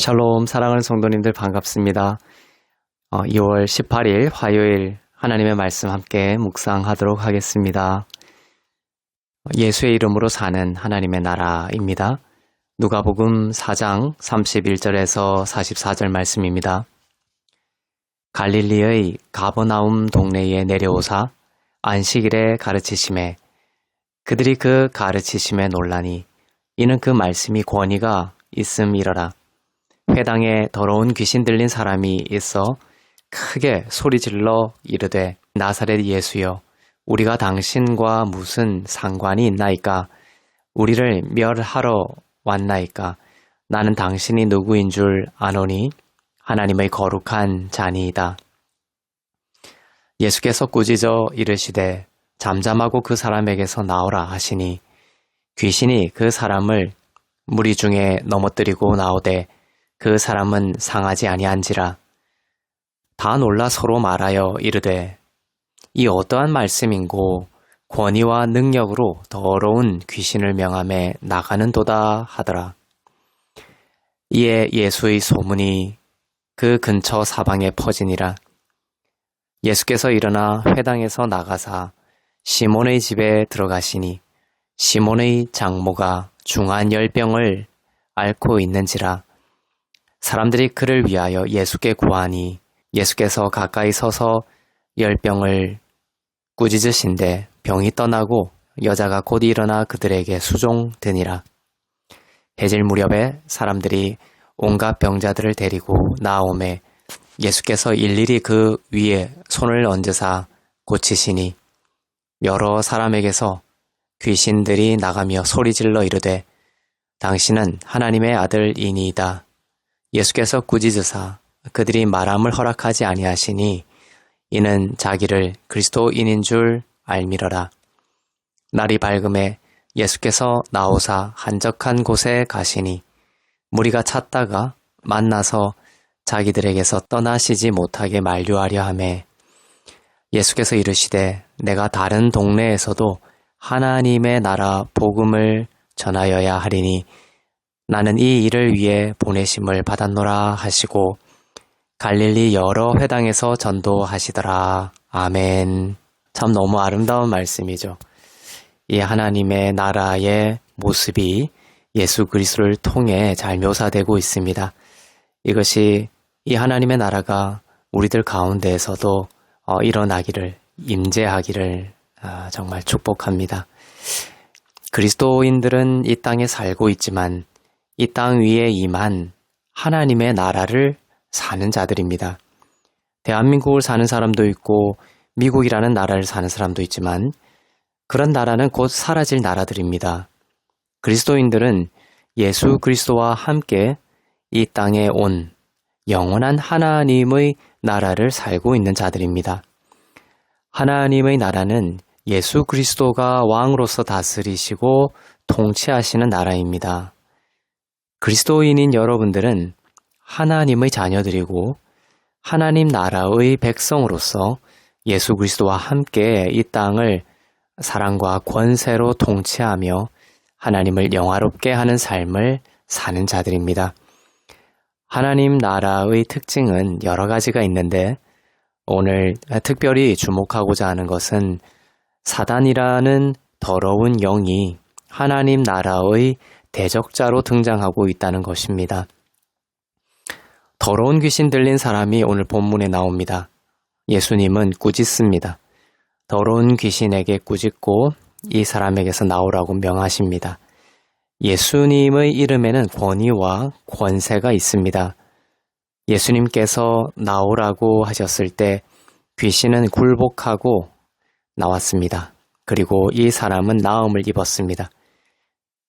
샬롬 사랑하는 성도님들 반갑습니다. 어, 2월 18일 화요일 하나님의 말씀 함께 묵상하도록 하겠습니다. 예수의 이름으로 사는 하나님의 나라입니다. 누가복음 4장 31절에서 44절 말씀입니다. 갈릴리의 가버나움 동네에 내려오사 안식일에 가르치심에 그들이 그 가르치심에 놀라니 이는 그 말씀이 권위가 있음이러라. 회당에 더러운 귀신 들린 사람이 있어 크게 소리질러 이르되 나사렛 예수여 우리가 당신과 무슨 상관이 있나이까 우리를 멸하러 왔나이까 나는 당신이 누구인 줄 아노니 하나님의 거룩한 자니이다. 예수께서 꾸짖어 이르시되 잠잠하고 그 사람에게서 나오라 하시니 귀신이 그 사람을 무리 중에 넘어뜨리고 나오되 그 사람은 상하지 아니한지라 다 놀라 서로 말하여 이르되 이 어떠한 말씀인고 권위와 능력으로 더러운 귀신을 명함에 나가는도다 하더라. 이에 예수의 소문이 그 근처 사방에 퍼지니라. 예수께서 일어나 회당에서 나가사 시몬의 집에 들어가시니 시몬의 장모가 중한 열병을 앓고 있는지라 사람들이 그를 위하여 예수께 구하니 예수께서 가까이 서서 열병을 꾸짖으신데 병이 떠나고 여자가 곧 일어나 그들에게 수종드니라. 해질 무렵에 사람들이 온갖 병자들을 데리고 나오매 예수께서 일일이 그 위에 손을 얹으사 고치시니 여러 사람에게서 귀신들이 나가며 소리질러 이르되 당신은 하나님의 아들이니이다. 예수께서 꾸짖으사 그들이 말함을 허락하지 아니하시니 이는 자기를 그리스도인인 줄 알미러라. 날이 밝음에 예수께서 나오사 한적한 곳에 가시니 무리가 찾다가 만나서 자기들에게서 떠나시지 못하게 만류하려 하매 예수께서 이르시되 내가 다른 동네에서도 하나님의 나라 복음을 전하여야 하리니 나는 이 일을 위해 보내심을 받았노라 하시고 갈릴리 여러 회당에서 전도하시더라. 아멘. 참 너무 아름다운 말씀이죠. 이 하나님의 나라의 모습이 예수 그리스도를 통해 잘 묘사되고 있습니다. 이것이 이 하나님의 나라가 우리들 가운데에서도 어, 일어나기를 임재하기를 아, 정말 축복합니다. 그리스도인들은 이 땅에 살고 있지만 이 땅 위에 임한 하나님의 나라를 사는 자들입니다. 대한민국을 사는 사람도 있고 미국이라는 나라를 사는 사람도 있지만 그런 나라는 곧 사라질 나라들입니다. 그리스도인들은 예수 그리스도와 함께 이 땅에 온 영원한 하나님의 나라를 살고 있는 자들입니다. 하나님의 나라는 예수 그리스도가 왕으로서 다스리시고 통치하시는 나라입니다. 그리스도인인 여러분들은 하나님의 자녀들이고 하나님 나라의 백성으로서 예수 그리스도와 함께 이 땅을 사랑과 권세로 통치하며 하나님을 영화롭게 하는 삶을 사는 자들입니다. 하나님 나라의 특징은 여러 가지가 있는데 오늘 특별히 주목하고자 하는 것은 사단이라는 더러운 영이 하나님 나라의 대적자로 등장하고 있다는 것입니다. 더러운 귀신 들린 사람이 오늘 본문에 나옵니다. 예수님은 꾸짖습니다. 더러운 귀신에게 꾸짖고 이 사람에게서 나오라고 명하십니다. 예수님의 이름에는 권위와 권세가 있습니다. 예수님께서 나오라고 하셨을 때 귀신은 굴복하고 나왔습니다. 그리고 이 사람은 나음을 입었습니다.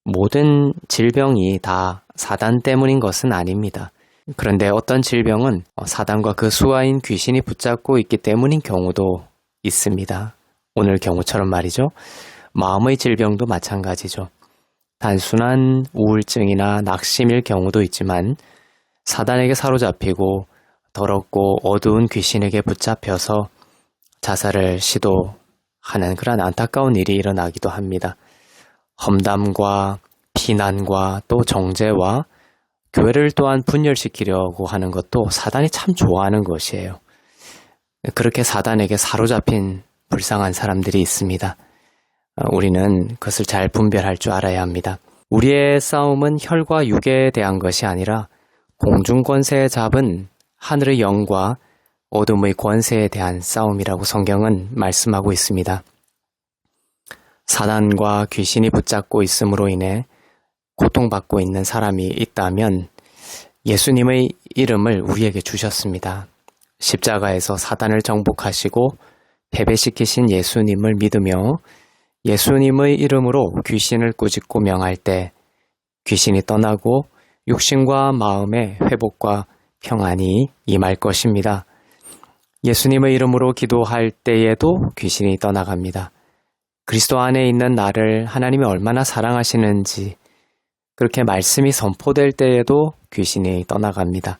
모든 질병이 다 사단 때문인 것은 아닙니다. 그런데 어떤 질병은 사단과 그 수하인 귀신이 붙잡고 있기 때문인 경우도 있습니다. 오늘 경우처럼 말이죠. 마음의 질병도 마찬가지죠. 단순한 우울증이나 낙심일 경우도 있지만 사단에게 사로잡히고 더럽고 어두운 귀신에게 붙잡혀서 자살을 시도하는 그런 안타까운 일이 일어나기도 합니다. 험담과 비난과 또 정죄와 교회를 또한 분열시키려고 하는 것도 사단이 참 좋아하는 것이에요. 그렇게 사단에게 사로잡힌 불쌍한 사람들이 있습니다. 어, 우리는 그것을 잘 분별할 줄 알아야 합니다. 우리의 싸움은 혈과 육에 대한 것이 아니라 공중 권세에 잡은 하늘의 영과 어둠의 권세에 대한 싸움이라고 성경은 말씀하고 있습니다. 사단과 귀신이 붙잡고 있음으로 인해 고통받고 있는 사람이 있다면 예수님의 이름을 우리에게 주셨습니다. 십자가에서 사단을 정복하시고 패배시키신 예수님을 믿으며 예수님의 이름으로 귀신을 꾸짖고 명할 때 귀신이 떠나고 육신과 마음의 회복과 평안이 임할 것입니다. 예수님의 이름으로 기도할 때에도 귀신이 떠나갑니다. 그리스도 안에 있는 나를 하나님이 얼마나 사랑하시는지 그렇게 말씀이 선포될 때에도 귀신이 떠나갑니다.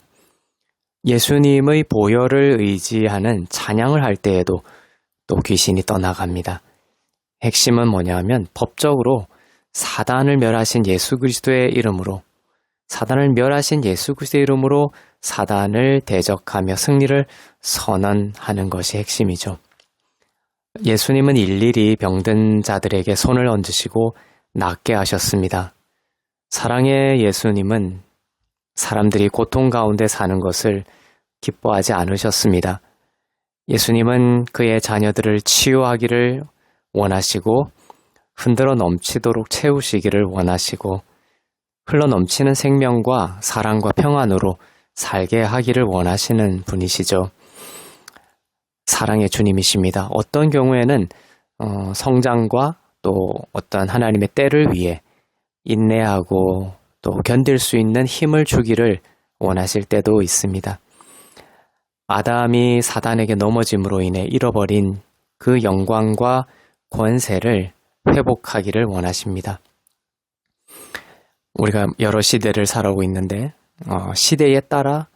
예수님의 보혈을 의지하는 찬양을 할 때에도 또 귀신이 떠나갑니다. 핵심은 뭐냐면 법적으로 사단을 멸하신 예수 그리스도의 이름으로 사단을 멸하신 예수 그리스도의 이름으로 사단을 대적하며 승리를 선언하는 것이 핵심이죠. 예수님은 일일이 병든 자들에게 손을 얹으시고 낫게 하셨습니다. 사랑의 예수님은 사람들이 고통 가운데 사는 것을 기뻐하지 않으셨습니다. 예수님은 그의 자녀들을 치유하기를 원하시고 흔들어 넘치도록 채우시기를 원하시고 흘러 넘치는 생명과 사랑과 평안으로 살게 하기를 원하시는 분이시죠. 사랑의 주님이십니다. 어떤 경우에는 어, 성장과 또 어떤 하나님의 때를 위해 인내하고 또 견딜 수 있는 힘을 주기를 원하실 때도 있습니다. 아담이 사단에게 넘어짐으로 인해 잃어버린 그 영광과 권세를 회복하기를 원하십니다. 우리가 여러 시대를 살아오고 있는데 어, 시대에 따라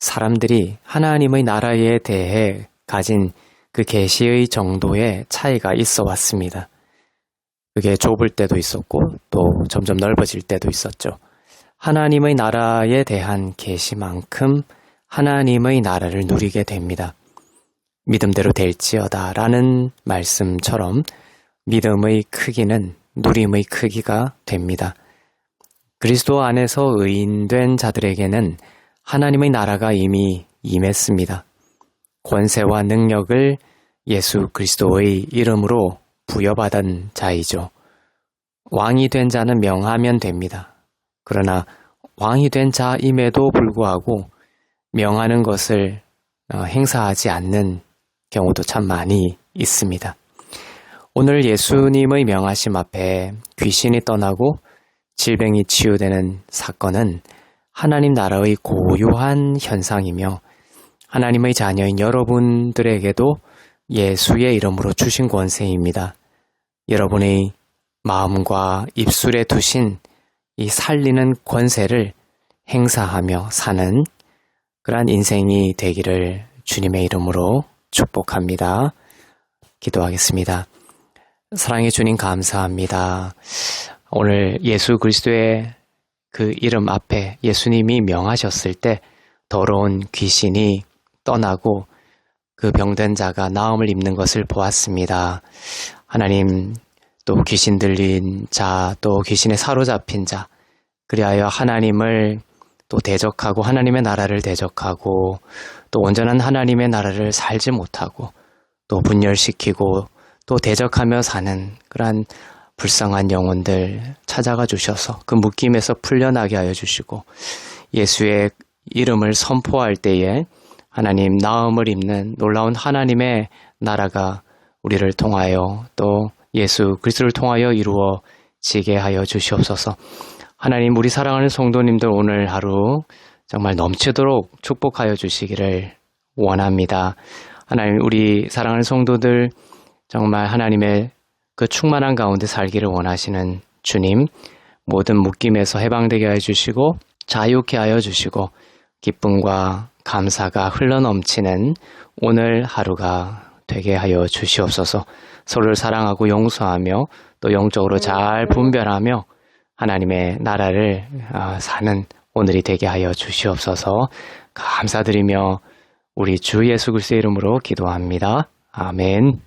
사람들이 하나님의 나라에 대해 가진 그 계시의 정도의 차이가 있어 왔습니다. 그게 좁을 때도 있었고 또 점점 넓어질 때도 있었죠. 하나님의 나라에 대한 계시만큼 하나님의 나라를 누리게 됩니다. 믿음대로 될지어다 라는 말씀처럼 믿음의 크기는 누림의 크기가 됩니다. 그리스도 안에서 의인된 자들에게는 하나님의 나라가 이미 임했습니다. 권세와 능력을 예수 그리스도의 이름으로 부여받은 자이죠. 왕이 된 자는 명하면 됩니다. 그러나 왕이 된 자임에도 불구하고 명하는 것을 어, 행사하지 않는 경우도 참 많이 있습니다. 오늘 예수님의 명하심 앞에 귀신이 떠나고 질병이 치유되는 사건은 하나님 나라의 고유한 현상이며 하나님의 자녀인 여러분들에게도 예수의 이름으로 주신 권세입니다. 여러분의 마음과 입술에 두신 이 살리는 권세를 행사하며 사는 그러한 인생이 되기를 주님의 이름으로 축복합니다. 기도하겠습니다. 사랑의 주님 감사합니다. 오늘 예수 그리스도의 그 이름 앞에 예수님이 명하셨을 때 더러운 귀신이 떠나고 그 병든 자가 나음을 입는 것을 보았습니다. 하나님 또 귀신 들린 자, 또 귀신에 사로잡힌 자, 그리하여 하나님을 또 대적하고 하나님의 나라를 대적하고 또 온전한 하나님의 나라를 살지 못하고 또 분열시키고 또 대적하며 사는 그러한 불쌍한 영혼들 찾아가 주셔서 그 묶임에서 풀려나게 하여 주시고 예수의 이름을 선포할 때에 하나님 나음을 입는 놀라운 하나님의 나라가 우리를 통하여 또 예수 그리스도를 통하여 이루어지게 하여 주시옵소서. 하나님 우리 사랑하는 성도님들 오늘 하루 정말 넘치도록 축복하여 주시기를 원합니다. 하나님 우리 사랑하는 성도들 정말 하나님의 그 충만한 가운데 살기를 원하시는 주님 모든 묶임에서 해방되게 해 주시고 자유케 하여 주시고 기쁨과 감사가 흘러넘치는 오늘 하루가 되게 하여 주시옵소서 서로를 사랑하고 용서하며 또 영적으로 잘 분별하며 하나님의 나라를 아, 사는 오늘이 되게 하여 주시옵소서 감사드리며 우리 주 예수 그리스도의 이름으로 기도합니다. 아멘.